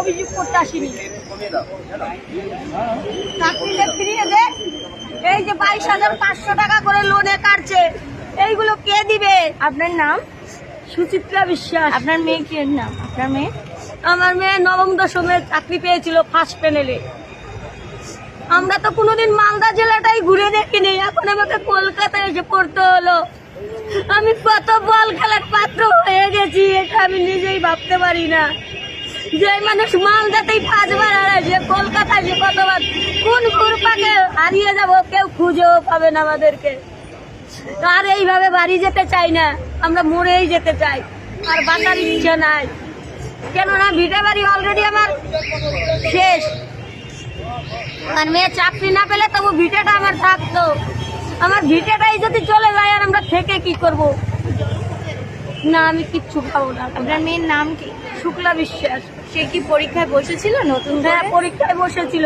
অভিযোগ করতে আসিনি। চাকরিতে ফিরিয়ে দে এই যে বাইশ হাজার পাঁচশো টাকা করে লোনে কাটছে এইগুলো কে দিবে? আপনার নাম? সুচিত্রা বিশ্বাস। আপনার মেয়ে কি নাম? আপনার মেয়ে? আমার মেয়ে নবম দশমে চাকরি পেয়েছিল ফার্স্ট প্যানেলে আমরা তো কোনোদিন মালদা জেলাটাই ঘুরে দেখিনি। এখন আমাকে কলকাতায় এসে পড়তে হলো। আমি কত বল খেলার পাত্র হয়ে গেছি এটা আমি নিজেই ভাবতে পারি না। যে মানুষ মালদাতেই পাঁচবার হারাইছে, কলকাতায় যে কতবার, কোন কুরপাকে হারিয়ে যাব কেউ খুঁজেও পাবে না আমাদেরকে। আর এইভাবে বাড়ি যেতে চাই না, আমরা মরেই যেতে চাই, আর বাঁচার ইচ্ছা নাই। কেননা ভিটে বাড়ি অলরেডি আমার শেষ। আর মেয়ে চাকরি না পেলে তবু ভিটেটা আমার থাকতো। আমার ভিটেটাই যদি চলে যায় আর আমরা থেকে কি করব? না আমি কিচ্ছু খাব না। আপনার মেয়ের নাম কি? শুক্লা বিশ্বাস। সে কি পরীক্ষায় বসেছিল নতুন হ্যাঁ পরীক্ষায় বসেছিল।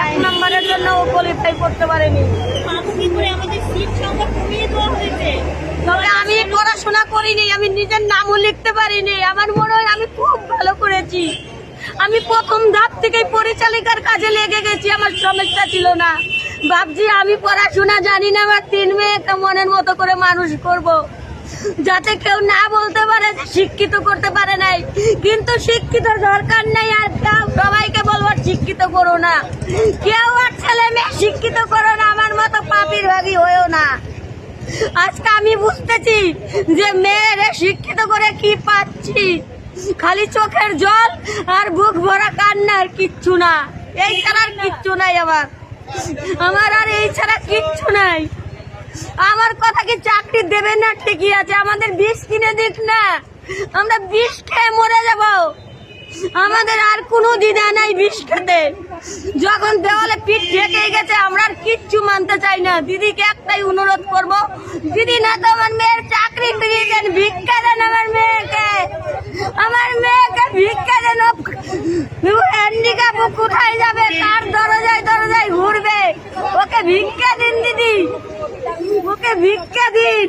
এক নম্বরের জন্য ও কোয়ালিফাই করতে পারেনি। তবে আমি পড়াশোনা করিনি আমি নিজের নামও লিখতে পারিনি। আমার মনে হয় আমি খুব ভালো করেছি। আমি প্রথম ধাপ থেকেই পরিচালিকার কাজে লেগে গেছি আমার সমস্যা ছিল না। ভাবছি আমি পড়াশোনা জানি না আমার তিন মেয়েকে মনের মতো করে মানুষ করব। যাতে কেউ না বলতে পারে যে শিক্ষিত করতে পারে নাই। কিন্তু শিক্ষিত দরকার নেই আর সবাইকে বলব শিক্ষিত করো না। কেউ আর ছেলে মেয়ে শিক্ষিত করো না, আমার মতো পাপির ভাগি হয়েও না। আজকে আমি বুঝতেছি যে মেয়েরে শিক্ষিত করে কি পাচ্ছি। খালি চোখের জল আর বুক ভরা কান্না আর কিচ্ছু না। এই ছাড়া আর কিচ্ছু নাই আমার। আমার আর এই ছাড়া কিচ্ছু নাই। আমার কথা কি চাকরি দেবে না? ঠিকই আছে, আমাদের বিষ কিনে দিক না। আমরা বিষ খেয়ে মরে যাব। আমাদের আর কোনো দ্বিধা নাই বিষ খেতে। যখন দেওয়ালে পিঠ ঢেকে গেছে, আমরা আর কিচ্ছু মানতে চাই না। দিদিকে একটাই অনুরোধ করব, দিদি না তো আমার মেয়ের চাকরি ফিরিয়ে দেন, ভিক্ষা দেন আমার মেয়েকে। আমার মেয়েকে ভিক্ষা দেন হ্যান্ডিক্যাপ কোথায় যাবে? কার দরজায় দরজায় ঘুরবে। ওকে ভিক্ষা দিন, দিদি। ওকে ভিক্ষা দিন।